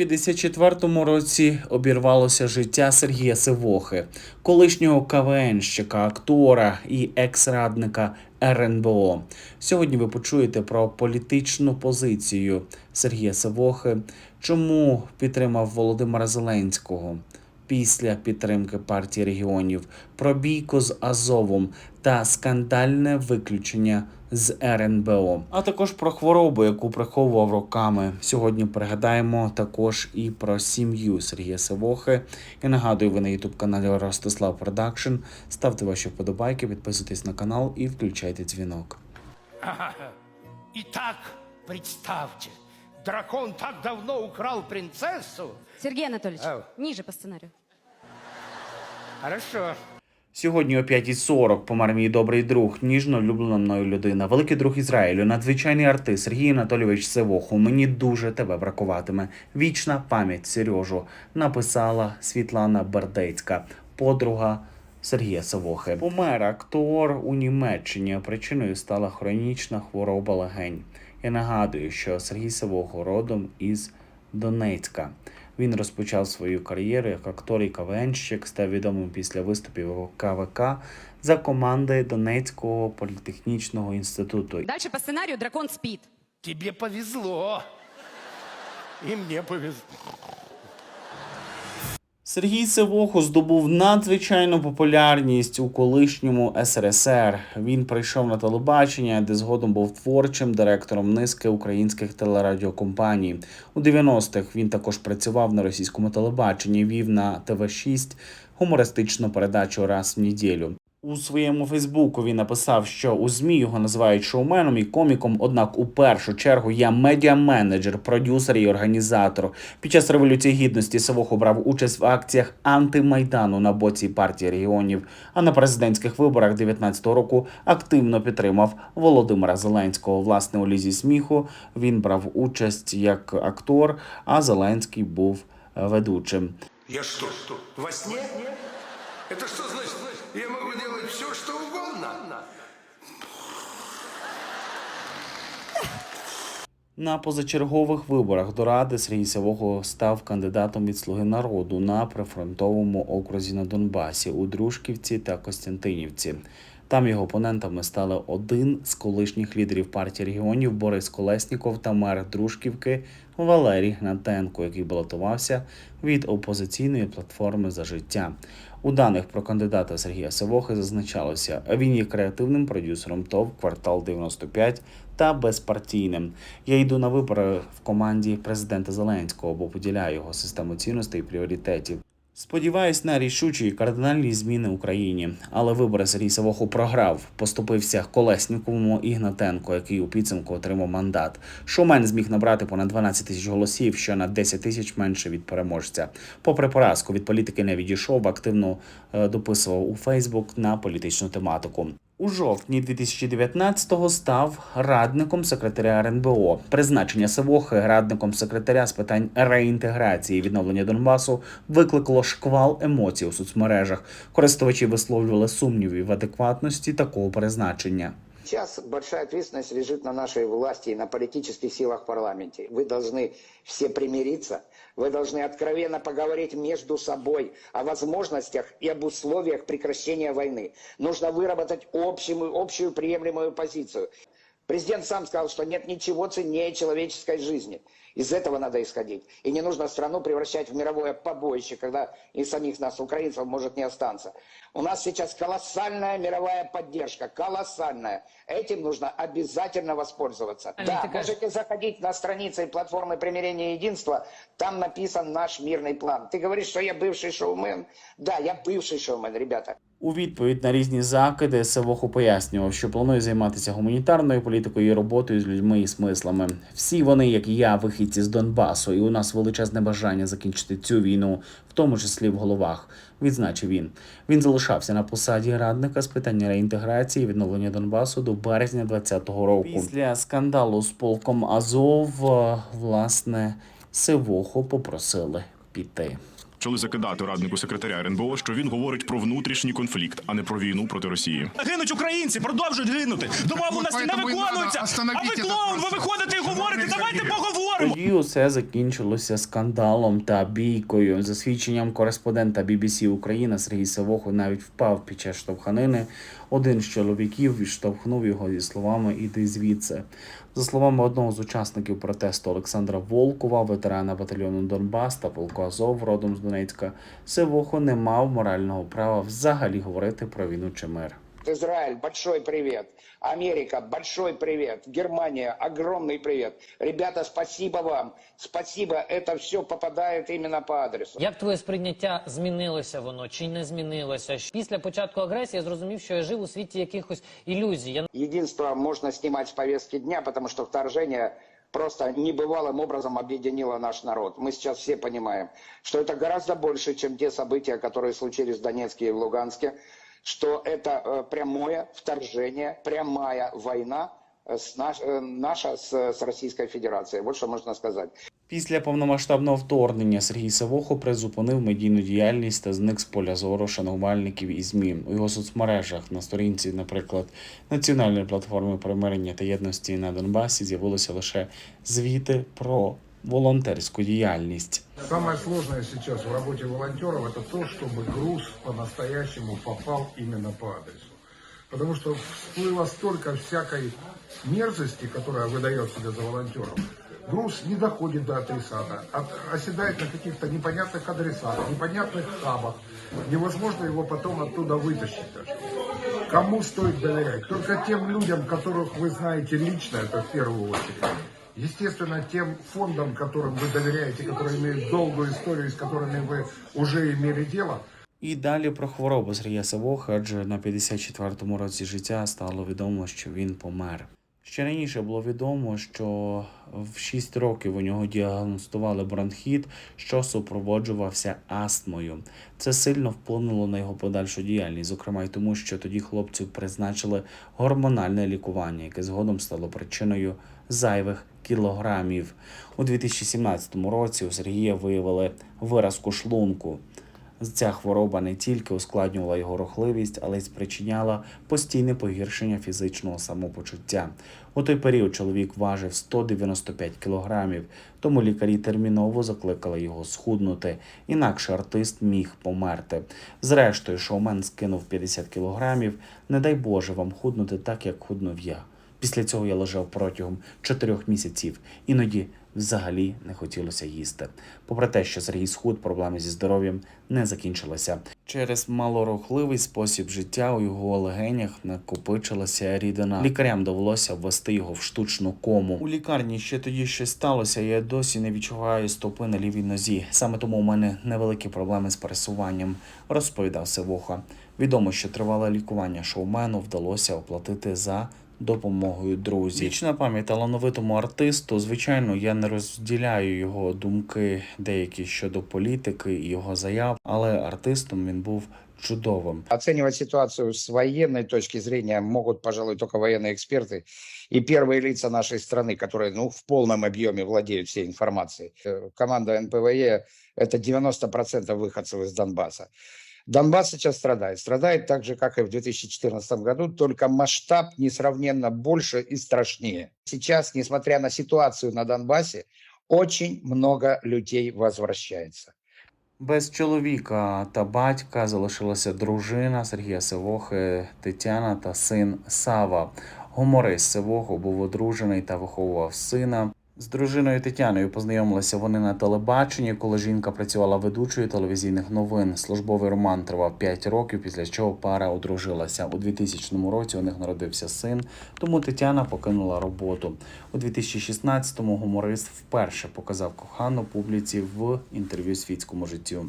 54-му році обірвалося життя Сергія Сивохи, колишнього КВНщика, актора і екс-радника РНБО. Сьогодні ви почуєте про політичну позицію Сергія Сивохи, чому підтримав Володимира Зеленського після підтримки партії регіонів, про бійку з Азовом та скандальне виключення з РНБО, а також про хворобу, яку приховував роками. Сьогодні пригадаємо також і про сім'ю Сергія Сивохи. Я нагадую, ви на ютуб каналі Ростислав Продакшн. Ставте ваші вподобайки, підписуйтесь на канал і включайте дзвінок. Итак, представьте, дракон так давно украл принцессу. Сергей Анатольевич, Ау. ниже по сценарию. Хорошо. Сьогодні о 5.40 помер мій добрий друг, ніжно улюблена мною людина, великий друг Ізраїлю, надзвичайний артист Сергій Анатолійович Севоху. Мені дуже тебе бракуватиме. Вічна пам'ять Сережу написала Світлана Бердецька, подруга Сергія Савохи. Помер актор у Німеччині. Причиною стала хронічна хвороба легень. Я нагадую, що Сергій Савохо родом із Донецька. Він розпочав свою кар'єру як актор і КВНщик, став відомим після виступів КВК за командою Донецького політехнічного інституту. Дальше по сценарію дракон спіт. Тебе повезло. І мені повезло. Сергій Севохо здобув надзвичайну популярність у колишньому СРСР. Він прийшов на телебачення, де згодом був творчим директором низки українських телерадіокомпаній. У 90-х він також працював на російському телебаченні, вів на ТВ6 гумористичну передачу раз в неділю. У своєму Фейсбуку він написав, що у ЗМІ його називають шоуменом і коміком. Однак, у першу чергу я медіаменеджер, продюсер і організатор. Під час революції гідності Савохо брав участь в акціях антимайдану на боці партії регіонів. А на президентських виборах 19-го року активно підтримав Володимира Зеленського. Власне, у лізі сміху він брав участь як актор, а Зеленський був е, ведучим. Я что, во сне? Это что значит? Я могу делать все, что угодно? На позачергових виборах до Ради Сергій Савого став кандидатом від Слуги народу на прифронтовому окрузі на Донбасі у Дружківці та Костянтинівці. Там його опонентами стали один з колишніх лідерів партії регіонів Борис Колесніков та мер Дружківки Валерій Гнатенко, який балотувався від опозиційної платформи за життя. У даних про кандидата Сергія Савохи зазначалося, він є креативним продюсером ТОВ квартал 95 та безпартійним. Я йду на вибори в команді президента Зеленського, бо поділяю його систему цінностей і пріоритетів. Сподіваюсь на рішучі і кардинальні зміни в Україні, але вибори Сергій Савоху програв, поступився Колесніковому Ігнатенко, який у підсумку отримав мандат. Шумен зміг набрати понад 12 тисяч голосів, що на 10 тисяч менше від переможця. Попри поразку від політики не відійшов, активно е, дописував у Фейсбук на політичну тематику. У жовтні 2019-го став радником секретаря РНБО. Призначення Савохи радником секретаря з питань реінтеграції і відновлення Донбасу викликало шквал емоцій у соцмережах. Користувачі висловлювали сумніви в адекватності такого призначення. Сейчас большая ответственность лежит на нашей власти и на политических силах в парламенте. Вы должны все примириться, вы должны откровенно поговорить между собой о возможностях и об условиях прекращения войны. Нужно выработать общую, общую приемлемую позицию. Президент сам сказал, что нет ничего ценнее человеческой жизни. Из этого надо исходить. И не нужно страну превращать в мировое побоище, когда и самих нас, украинцев, может не останется. У нас сейчас колоссальная мировая поддержка, колоссальная. Этим нужно обязательно воспользоваться. Да, можете заходить на страницы платформы примирения и единства, там написан наш мирный план. Ты говоришь, что я бывший шоумен? Да, я бывший шоумен, ребята. У відповідь на різні закиди Савоху пояснював, що планує займатися гуманітарною політикою і роботою з людьми і смислами. Всі вони, як і я, вихідці з Донбасу, і у нас величезне бажання закінчити цю війну, в тому числі в головах. Відзначив він. Він залишався на посаді радника з питання реінтеграції і відновлення Донбасу до березня 2020 року. Після скандалу з полком Азов, власне, Севоху попросили піти. Почали закидати раднику секретаря РНБО, що він говорить про внутрішній конфлікт, а не про війну проти Росії. Гинуть українці, продовжують гинути. Домовленості не поэтому і виконуються. А ви клоун, ви виходите і говорите, давайте поговоримо. Тоді усе закінчилося скандалом та бійкою. За свідченням кореспондента BBC Україна Сергій Савохо навіть впав під час штовханини. Один з чоловіків відштовхнув його зі словами Іди звідси. За словами одного з учасників протесту Олександра Волкова, ветерана батальйону Донбас та полку Азов родом з Донецька, Севохо не мав морального права взагалі говорити про війну чи мир. Израиль, большой привет. Америка, большой привет. Германия, огромный привет. Ребята, спасибо вам. Спасибо. Это все попадает именно по адресу. Як твоє сприйняття змінилося воно чи не змінилося? Що Після початку агресії я зрозумів, що я жив у світі якихось ілюзій. Я Единство можно снимать с повестки дня, потому что вторжение просто небывалым образом объединило наш народ. Мы сейчас все понимаем, что это гораздо больше, чем те события, которые случились в Донецке и в Луганске, что это э, прямое вторжение, прямая война э, с наш- э, наша с, с Российской Федерацией. Вот что можно сказать. Після повномасштабного вторгнення Сергій Савохо призупинив медійну діяльність та зник з поля зору шанувальників і ЗМІ. У його соцмережах на сторінці, наприклад, Національної платформи примирення та єдності на Донбасі з'явилося лише звіти про волонтерську діяльність. Самое сложное сейчас в работе волонтеров это то, чтобы груз по-настоящему попал именно по адресу. Потому что всплыло столько всякой мерзости, которая выдает себя за волонтеров. Груз не доходит до адресата, от- оседает на каких-то непонятных адресах, непонятных хабах. Невозможно его потом оттуда вытащить даже. Кому стоит доверять? Только тем людям, которых вы знаете лично, это в первую очередь. Естественно, тем фондам, которым вы доверяете, которые имеют долгую историю, с которыми вы уже имели дело, І далі про хворобу Сергія Савоха, адже на 54-му році життя стало відомо, що він помер. Ще раніше було відомо, що в 6 років у нього діагностували бронхіт, що супроводжувався астмою. Це сильно вплинуло на його подальшу діяльність, зокрема й тому, що тоді хлопцю призначили гормональне лікування, яке згодом стало причиною зайвих кілограмів. У 2017 році у Сергія виявили виразку шлунку. Ця хвороба не тільки ускладнювала його рухливість, але й спричиняла постійне погіршення фізичного самопочуття. У той період чоловік важив 195 кілограмів, тому лікарі терміново закликали його схуднути, інакше артист міг померти. Зрештою, шоумен скинув 50 кілограмів. Не дай Боже вам худнути так, як худнув я. Після цього я лежав протягом чотирьох місяців, іноді взагалі не хотілося їсти. Попри те, що Сергій схуд, проблеми зі здоров'ям не закінчилися. Через малорухливий спосіб життя у його легенях накопичилася рідина. Лікарям довелося ввести його в штучну кому. У лікарні ще тоді щось сталося. Я досі не відчуваю стопи на лівій нозі. Саме тому у мене невеликі проблеми з пересуванням, розповідав Севоха. Відомо, що тривале лікування шоумену вдалося оплатити за допомогою друзів. Вічна пам'ять талановитому артисту. Звичайно, я не розділяю його думки деякі щодо політики і його заяв, але артистом він був чудовим. Оценивать ситуацию с военной точки зрения могут, пожалуй, только военные эксперты и первые лица нашей страны, которые ну, в полном объеме владеют всей информацией. Э, Команда НПВЕ – это 90% выходцев из Донбасса. Донбасс сейчас страдает. Страдает так же, как и в 2014 году, только масштаб несравненно больше и страшнее. Сейчас, несмотря на ситуацию на Донбассе, очень много людей возвращается. Без чоловіка та батька залишилася дружина Сергія Севохи Тетяна та син Сава. Гуморист Севохо був одружений та виховував сина. З дружиною Тетяною познайомилися вони на телебаченні, коли жінка працювала ведучою телевізійних новин. Службовий роман тривав 5 років, після чого пара одружилася. У 2000 році у них народився син, тому Тетяна покинула роботу. У 2016-му гуморист вперше показав кохану публіці в інтерв'ю світському життю.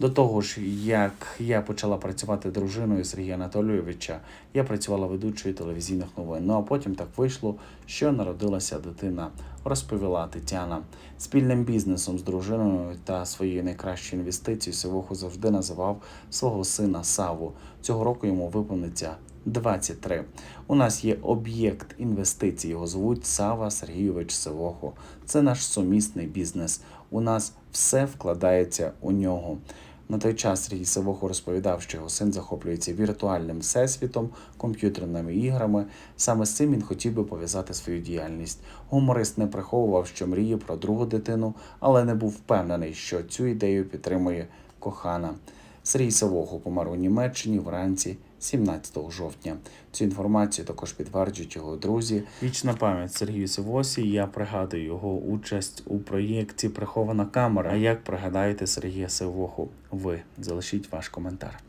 До того ж, як я почала працювати дружиною Сергія Анатолійовича, я працювала ведучою телевізійних новин. Ну а потім так вийшло, що народилася дитина, розповіла Тетяна. Спільним бізнесом з дружиною та своєю найкращою інвестицією Сивоху завжди називав свого сина Саву. Цього року йому виповниться 23. У нас є об'єкт інвестицій. Його звуть Сава Сергійович Сивохо. Це наш сумісний бізнес. У нас все вкладається у нього. На той час Сергій Савоху розповідав, що його син захоплюється віртуальним всесвітом, комп'ютерними іграми. Саме з цим він хотів би пов'язати свою діяльність. Гуморист не приховував, що мріє про другу дитину, але не був впевнений, що цю ідею підтримує кохана. Сергій Савоху помер у Німеччині вранці 17 жовтня. Цю інформацію також підтверджують його друзі. Вічна пам'ять Сергію Сивосі. Я пригадую його участь у проєкті Прихована камера. А як пригадаєте Сергія Сивоху? Ви залишіть ваш коментар.